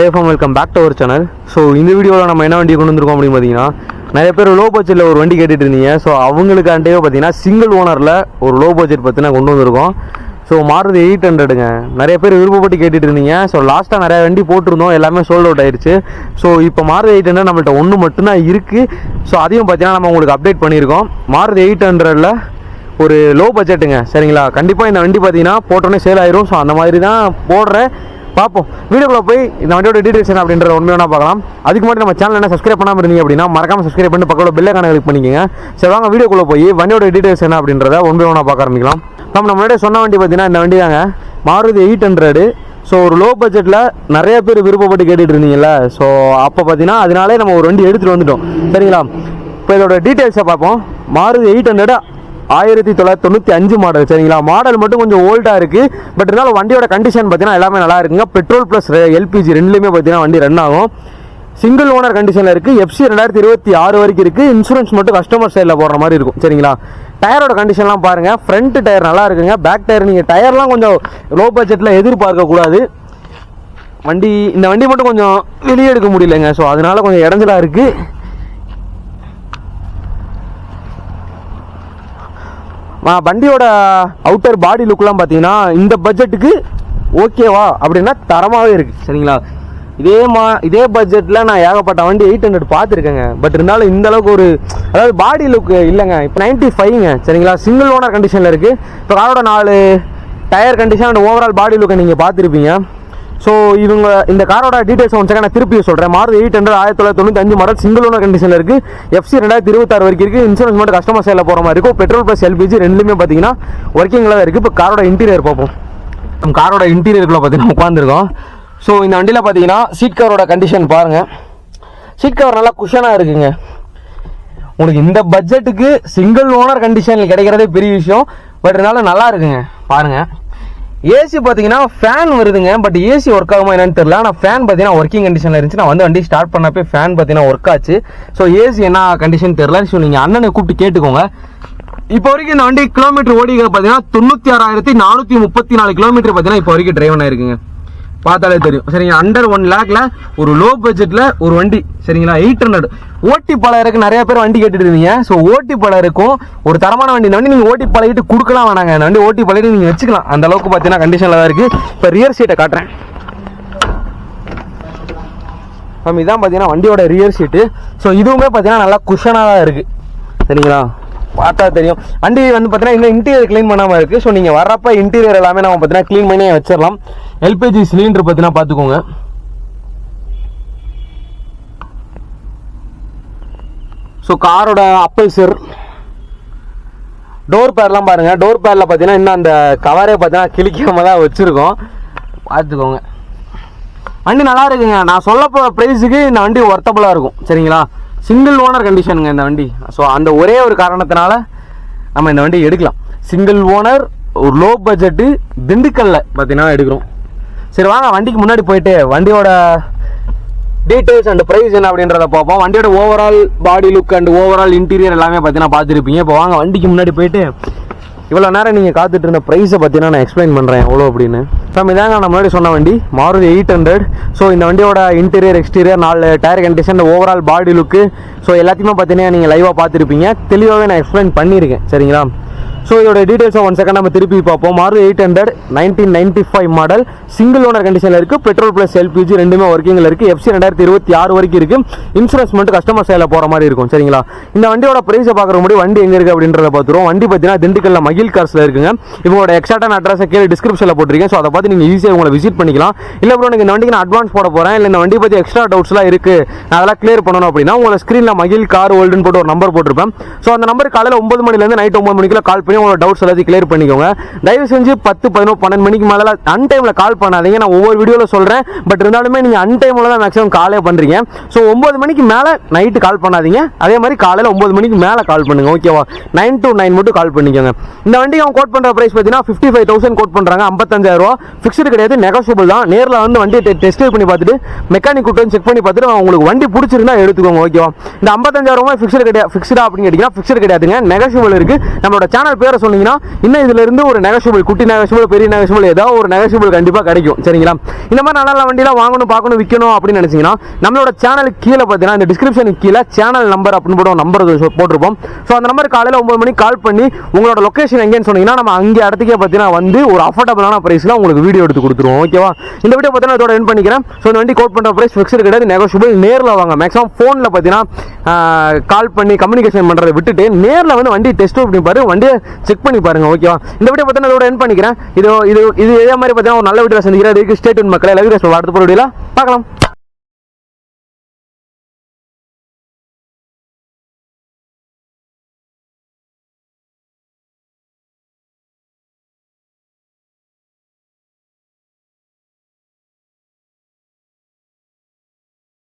Hey fam welcome back to our channel so இந்த வீடியோவில் நம்ம என்ன வண்டி கொண்டு வந்திருக்கோம் அப்படின்னு பார்த்தீங்கன்னா நிறைய பேர் லோ பட்ஜெட்டில் ஒரு வண்டி கேட்டுட்டு இருந்தீங்க. ஸோ அவங்களுக்காண்டே பார்த்தீங்கன்னா சிங்கிள் ஓனரில் ஒரு லோ பட்ஜெட் பற்றினா கொண்டு வந்திருக்கோம். ஸோ மாறுது எயிட் ஹண்ட்ரடுங்க நிறைய பேர் விருப்பப்பட்டு கேட்டுட்டு இருந்தீங்க. ஸோ லாஸ்ட்டாக நிறைய வண்டி போட்டிருந்தோம். எல்லாமே சோல்ட் அவுட் ஆயிடுச்சு ஸோ இப்போ மாறுது எயிட் ஹண்ட்ரட் நம்மள்ட்ட ஒன்று மட்டும்தான் இருக்குது ஸோ அதையும் பார்த்தீங்கன்னா நம்ம உங்களுக்கு அப்டேட் பண்ணியிருக்கோம். மாறுது எயிட் ஹண்ட்ரடில் ஒரு லோ பட்ஜெட்டுங்க சரிங்களா? கண்டிப்பாக இந்த வண்டி பார்த்தீங்கன்னா போட்டோன்னே சேல் ஆயிரும். ஸோ அந்த மாதிரி தான் போடுறேன். பார்ப்போம். வீடியோக்குள்ள போய் இந்த வண்டியோட டீடைல்ஸ் என்ன அப்படின்றத உண்மையான பார்க்கலாம். அதுக்கு முன்னாடி நம்ம சேனல் என்ன சப்ஸ்கிரைப் பண்ணாமல் இருந்தீங்க அப்படின்னா மறக்காம சப்ஸ்கிரைப் பண்ணி பக்கத்தில் பெல்லை கணக்கு கிளிக் பண்ணிக்கங்க. சரி வாங்க வீடியோக்குள்ளே போய் வண்டியோட டீடைல்ஸ் என்ன அப்படின்றத உண்மையான பார்க்க ஆரம்பிக்கலாம். நம்ம நம்ம சொன்ன வண்டி பார்த்தீங்கன்னா இந்த வண்டி தாங்க. மாருதி எயிட் ஹண்ட்ரடு ஸோ ஒரு லோ பட்ஜெட்டில் நிறைய பேர் விருப்பப்பட்டு கேட்டுட்டு இருந்தீங்கல்ல. ஸோ அப்போ பார்த்தீங்கன்னா அதனாலே நம்ம ஒரு வண்டி எடுத்துகிட்டு வந்துட்டோம். சரிங்களா? இப்போ இதோட டீட்டெயில்ஸை பார்ப்போம். மாருதி எயிட் ஹண்ட்ரட் ஆயிரத்தி தொள்ளாயிரத்தி தொண்ணூற்றி அஞ்சு மாடல் சரிங்களா? மாடல் மட்டும் கொஞ்சம் ஓல்டாக இருக்குது பட் இருந்தாலும் வண்டியோட கண்டிஷன் பார்த்தீங்கன்னா எல்லாமே நல்லா இருக்குங்க. பெட்ரோல் ப்ளஸ் எல்பிஜி ரெண்டுலேயுமே பார்த்தீங்கன்னா வண்டி ரன் ஆகும். சிங்கிள் ஓனர் கண்டிஷனில் இருக்குது எஃப்சி ரெண்டாயிரத்தி இருபத்தி ஆறு வரைக்கும் இருக்குது இன்சூரன்ஸ் மட்டும் கஸ்டமர் சைடில் போடுற மாதிரி இருக்கும். சரிங்களா? டயரோட கண்டிஷன்லாம் பாருங்கள் ஃப்ரண்ட் டயர் நல்லா இருக்குங்க. பேக் டயர் நீங்கள் டயர்லாம் கொஞ்சம் லோ பட்ஜெட்டில் எதிர்பார்க்கக்கூடாது வண்டி இந்த வண்டி மட்டும் கொஞ்சம் வெளியே எடுக்க முடியலங்க. ஸோ அதனால கொஞ்சம் இடஞ்சலாக இருக்குது வண்டியோட அவுட்டர் பாடி லுக்லாம் பார்த்தீங்கன்னா இந்த பட்ஜெட்டுக்கு ஓகேவா அப்படின்னா தரமாகவே இருக்குது சரிங்களா? இதே மா இதே பட்ஜெட்டில் நான் ஏகப்பட்ட வண்டி எயிட் ஹண்ட்ரட் பார்த்துருக்கேங்க. பட் இருந்தாலும் இந்த அளவுக்கு ஒரு அதாவது பாடி லுக் இல்லைங்க. இப்போ நைன்ட்டி ஃபைவ்ங்க சரிங்களா சிங்கிள் ஓனர் கண்டிஷனில் இருக்குது இப்போ காரோட நாலு tyre condition and overall body லுக்கை நீங்கள் பார்த்துருப்பீங்க. ஸோ இவங்க இந்த காரோட டீடைல்ஸ் ஒன் செகண்ட் நான் திருப்பி சொல்கிறேன் மாருதி எயிட் ஹண்ட்ரட் ஆயிரத்தி தொள்ளாயிரத்தி தொண்ணூற்றி அஞ்சு மாடல் சிங்கிள் ஓனர் கண்டிஷனில் இருக்குது எஃப்சி ரெண்டாயிரத்தி இருபத்தாறு வரைக்கும் இருக்குது இன்சூரன்ஸ் மட்டும் கஸ்டமர் சேலில் போகிற மாதிரி இருக்கும். பெட்ரோல் ப்ளஸ் எல்பிஜி ரெண்டுமே பார்த்தீங்கன்னா ஒர்க்கிங்கில் தான் இருக்குது இப்போ காரோட இன்டீரியர் பார்ப்போம். நம்ம காரோட இன்டீரியருக்குள்ள பார்த்தீங்கன்னா உட்காந்துருக்கோம் ஸோ இந்த வண்டியில் பார்த்தீங்கன்னா சீட் கவரோட கண்டிஷன் பாருங்கள் சீட் கவர் நல்லா குஷனாக இருக்குங்க. உங்களுக்கு இந்த பட்ஜெட்டுக்கு சிங்கிள் ஓனர் கண்டிஷனில் கிடைக்கிறதே பெரிய விஷயம். பட் இருந்தாலும் நல்லா இருக்குங்க. பாருங்கள் ஏசி பார்த்தீங்கன்னா ஃபேன் வருதுங்க பட் ஏசி ஒர்க் ஆகுமா என்னன்னு தெரியல. ஆனால் ஃபேன் பார்த்தீங்கன்னா ஒர்க்கிங் கண்டிஷனில் இருந்துச்சு. நான் வந்து வண்டி ஸ்டார்ட் பண்ணப்போ ஃபேன் பார்த்தீங்கன்னா ஒர்க் ஆச்சு. ஸோ ஏசி என்ன கண்டிஷன் தெரில ஸோ நீங்கள் அண்ணனை கூப்பிட்டு கேட்டுக்கோங்க. இப்போ வரைக்கும் இந்த வண்டி கிலோமீட்டர் ஓடிக்கிற பார்த்தீங்கன்னா தொண்ணூற்றி ஆறாயிரத்தி நானூற்றி முப்பத்தி நாலு கிலோமீட்டர் பார்த்தீங்கன்னா இப்போ வரைக்கும் டிரைவன் ஆயிருக்குங்க. பார்த்தாலே தெரியும். சரிங்க அண்டர் ஒன் லேக்கில் ஒரு லோ பட்ஜெட்டில் ஒரு வண்டி. சரிங்களா? எயிட் ஹண்ட்ரட் ஓட்டி பழகிறக்கு நிறைய பேர் வண்டி கேட்டுட்டு இருந்தீங்க. ஸோ ஓட்டி பழகிறக்கும் ஒரு தரமான வண்டி. இந்த வண்டி நீங்கள் ஓட்டி பழகிட்டு கொடுக்கலாம் வேணாங்க இந்த வண்டி ஓட்டி பழகிட்டு நீங்கள் வச்சுக்கலாம். அந்த அளவுக்கு பார்த்தீங்கன்னா கண்டிஷனில் தான் இருக்குது இப்போ ரியர் சீட்டை காட்டுறேன். மேம் இதான் பார்த்தீங்கன்னா வண்டியோட ரியர் சீட்டு ஸோ இதுவுமே பார்த்தீங்கன்னா நல்லா குஷனாக தான் இருக்குது சரிங்களா? பார்த்தா தெரியும். வண்டி வந்து பார்த்தீங்கன்னா இன்னும் இன்டீரியர் க்ளீன் பண்ணாமல் இருக்குது ஸோ நீங்கள் வரப்போ இன்டீரியர் எல்லாமே நம்ம பார்த்தீங்கன்னா க்ளீன் பண்ணி வச்சிடலாம். எல்பிஜி சிலிண்டர் பார்த்தீங்கன்னா பார்த்துக்கோங்க ஸோ காரோட அப்பல்சர் டோர் பேர்லாம் பாருங்கள் டோர் பேரில் பார்த்தீங்கன்னா இன்னும் அந்த கவரே பார்த்தீங்கன்னா கிழிக்காம தான் வச்சுருக்கோம். பார்த்துக்கோங்க வண்டி நல்லா இருக்குங்க. நான் சொல்ல போகிற ப்ரைஸுக்கு இந்த வண்டி ஒர்த்தபுளாக இருக்கும். சரிங்களா? சிங்கிள் ஓனர் கண்டிஷனுங்க இந்த வண்டி. ஸோ அந்த ஒரே ஒரு காரணத்தினால நம்ம இந்த வண்டி எடுக்கலாம். சிங்கிள் ஓனர் ஒரு லோ பட்ஜெட்டு திண்டுக்கல்லில் பார்த்தீங்கன்னா எடுக்கிறோம். சரி வாங்க வண்டிக்கு முன்னாடி போயிட்டு வண்டியோட டீட்டெயில்ஸ் அண்ட் ப்ரைஸ் என்ன அப்படின்றத பார்ப்போம். வண்டியோட overall body look and overall interior எல்லாமே பார்த்தீங்கன்னா பார்த்துருப்பீங்க. இப்போ வாங்க வண்டிக்கு முன்னாடி போயிட்டு இவ்வளோ நேரம் நீங்கள் காத்துட்டு இருந்த ப்ரைஸை பார்த்தீங்கன்னா நான் எக்ஸ்பிளைன் பண்ணுறேன் எவ்வளோ அப்படின்னு. நம்ம இதாங்க நான் முன்னாடி சொன்ன வண்டி. மாருதி எயிட் ஹண்ட்ரட் ஸோ இந்த வண்டியோட இன்டீரியர் எக்ஸ்டீரியர் நாலு tyre condition overall body look so எல்லாத்தையுமே பார்த்தீங்கன்னா நீங்கள் லைவாக பார்த்துருப்பீங்க. தெளிவாகவே நான் எக்ஸ்பிளைன் பண்ணியிருக்கேன். சரிங்களா? ஸோ இதோட டீடைல்ஸை ஒன் செகண்ட் நம்ம திருப்பி பார்ப்போம். மாறு eight hundred nineteen ninety five model single owner கண்டிஷனில் இருக்குது பெட்ரோல் ப்ளஸ் எல்பிஜி ரெண்டுமே ஒர்க்கிங்கில் இருக்குது எஃப்சி ரெண்டாயிரத்தி இருபத்தி ஆறு வரைக்கும் இருக்குது இன்சூரன்ஸ் மட்டும் கஸ்டமர் சைடில் போகிற மாதிரி இருக்கும். சரிங்களா? இந்த வண்டியோட ப்ரைஸை பார்க்குற முடி வண்டி எங்கே இருக்குது அப்படின்றத பார்த்துருவோம். வண்டி பார்த்தீங்கன்னா திண்டுக்கல்ல மகிழ் கார்ஸில் இருக்குங்க. இவங்களோட எக்ஸாக்டான அட்ரஸை கீழே டிஸ்கிரிப்ஷனில் போட்டிருக்கேன். ஸோ அதை பார்த்து நீங்கள் ஈஸியாக உங்களை விசிட் பண்ணிக்கலாம். இல்லை ப்ரோ எனக்கு இந்த வண்டிக்கு நான் அட்வான்ஸ் போட போகிறேன் இல்லை இந்த வண்டி பற்றி எக்ஸ்ட்ரா டவுட்ஸ்லாம் இருக்குது நான் அதெல்லாம் கிளியர் பண்ணணும் அப்படின்னா உங்களை ஸ்க்ரீனில் மகிழ் கார் ஓல்டுன்னு போட்டு ஒரு நம்பர் போட்டிருப்பேன். ஸோ அந்த நம்பர் காலையில் ஒம்பது மணிலேருந்து நைட் ஒன்பது மணிக்குள்ள கால் பண்ணி உங்களோட டவுட்ஸ் எல்லாத்தையும் கிளியர் பண்ணிக்கோங்க. தயவு செஞ்சு பத்து பதினோரு பன்னெண்டு மணிக்கு மேலே அன் டைமில் கால் பண்ணாதீங்க. நான் ஒவ்வொரு வீடியோவில் சொல்கிறேன் பட் இருந்தாலுமே நீங்கள் அன் டைமில் தான் மேக்ஸிமம் காலே பண்ணுறீங்க ஸோ ஒம்பது மணிக்கு மேலே நைட்டு கால் பண்ணாதீங்க. அதே மாதிரி காலையில் ஒம்பது மணிக்கு மேலே கால் பண்ணுங்க ஓகேவா நைன் டு நைன் மட்டும் கால் பண்ணிக்கோங்க. இந்த வண்டிக்கு அவங்க கோட் பண்ணுற ப்ரைஸ் பார்த்தீங்கன்னா ஃபிஃப்டி ஃபைவ் தௌசண்ட் கோட் பண்ணுறாங்க ஐம்பத்தஞ்சாயிரம் ஃபிக்ஸ்டு கிடையாது நெகோசியபிள் தான். நேரில் வந்து வண்டியை டெஸ்ட் பண்ணி பார்த்துட்டு மெக்கானிக் கூட்டன்னு செக் பண்ணி பார்த்துட்டு உங்களுக்கு வண்டி பிடிச்சிருந்தா எடுத்துக்கோங்க ஓகேவா இந்த ஐம்பத்தஞ்சாயிரம் ரூபாய் ஃபிக்ஸ்டு கிடையாது ஃபிக்ஸ்டா அப்படின்னு கேட்டிங்கன்னா ஃபிக்ஸ்டு கிடையாதுங்க. நெகோசியபிள் இருக்குது நம்மளோட சேனல் பேரை சொன்னீங்கன்னா இன்னும் இதுல இருந்து ஒரு நெகஷியபிள் குட்டி நெகஷியபிள் பெரிய நெகஷியபிள் ஏதாவது ஒரு நெகஷியபிள் கண்டிப்பாக கிடைக்கும் சரிங்களா? இந்த மாதிரி நல்ல நல்ல வண்டியெலாம் வாங்கணும் பார்க்கணும் விற்கணும் அப்படின்னு நினச்சிங்கன்னா நம்மளோட சேனலுக்கு கீழே பார்த்தீங்கன்னா இந்த டிஸ்கிரிப்ஷனுக்கு கீழே சேனல் நம்பர் அப்படின்னு போட்டு நம்பர் போட்டிருப்போம். ஸோ அந்த நம்பர் காலையில் ஒம்பது மணிக்கு கால் பண்ணி உங்களோட லொக்கேஷன் எங்கேன்னு சொன்னீங்கன்னா நம்ம அங்கே இடத்துக்கே பார்த்தீங்கன்னா வந்து ஒரு அஃபோர்டபுளான ப்ரைஸில் உங்களுக்கு வீடியோ எடுத்து கொடுத்துருவோம் ஓகேவா இந்த வீடியோ பார்த்தீங்கன்னா இதோட என் பண்ணிக்கிறேன். ஸோ இந்த வண்டி கோட் பண்ணுற ப்ரைஸ் ஃபிக்ஸ்டு கிடையாது நெகோஷியபிள் நேரில் வாங்க. மேக்ஸிமம் ஃபோனில் பார்த்தீங்கன்னா கால் பண்ணி கம்யூனிகேஷன் பண்ணுறதை விட்டுட்டு நேரில் வந்து வண்டி டெஸ்ட் பண்ணி பாரு. வண்டியை செக் பண்ணி பாருங்க ஓகேவா இந்த வீடியோ பார்த்தீங்கன்னா இதோட என் பண்ணிக்கிறேன். இது இது இது இதே மாதிரி பார்த்தீங்கன்னா ஒரு நல்ல வீடியோ சந்திக்கிறேன். இதுக்கு ஸ்டேட் மக்களே. லவ் அடுத்த வீடியோவில் பார்க்கலாம்.